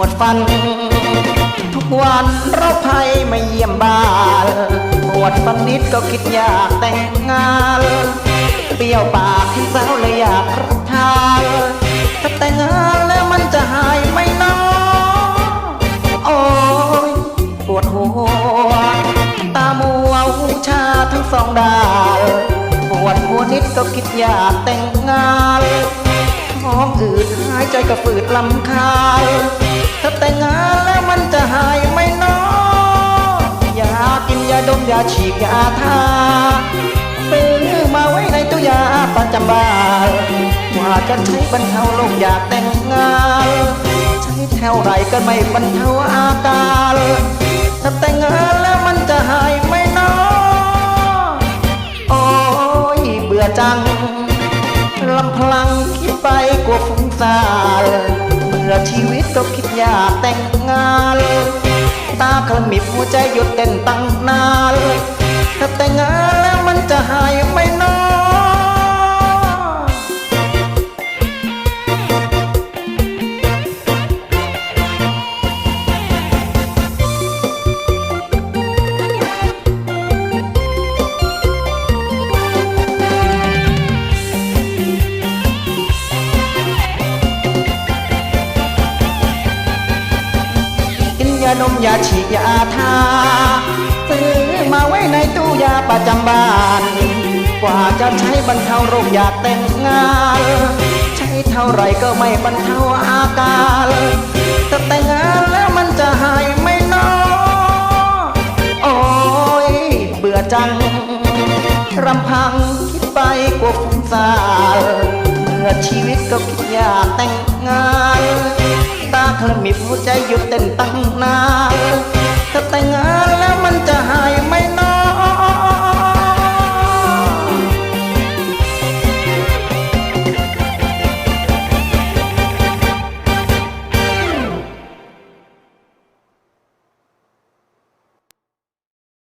วดฟัน ทุกวันเราภัยไมาเยี่ยมบ้านปวดฟันนิดก็คิดอยากแต่งงาน เปรี้ยวปากที่สาวเลยอยากรับทานถ้าแต่งงานแล้วมันจะหายไหมน้อโอ้ยปวดหัว ตามัวหูชาทั้งสองด้านปวดหัวนิดก็คิดอยากแต่งงาน ท้องอืดหายใจก็ฝืดลำคาญถ้าแต่งงานแล้วมันจะหายไหมน้อยากินยาดมยาฉีกยาทาซื้อมาไว้ในตู้ยาประจำบ้านว่าจะใช้บรรเทาโรคอยากแต่งงาน ใช้เท่าไรก็ไม่บรรเทาอาการถ้าแต่งงานแล้วมันจะหายไหมน้อโอ้ยเบื่อจังลำพลังคิด วฟุ้งซ่านเมื่อชีวิตก็คิดอยากแต่งงาน ตาขมิบหัวใจหยุดเต้นตั้งนาน นยาดมยาฉีดยาทาซื้อมาไว้ในตู้ยาประจำบ้าน กว่าจะใช้บรรเทาโรคอยากแต่งงาน ใช้เท่าไรก็ไม่บรรเทาอาการถ้าแต่งงานแล้วมันจะหายไหม่น้อโอ้ยเบื่อจังรำพังคิดไปกลัวฟุ้งซ่านเมื่อชีวิตก็คิดอยากแต่งงาน ตาเคลมิบหัวใจหยุดเต้นตั้งนานเธอแต่งงาน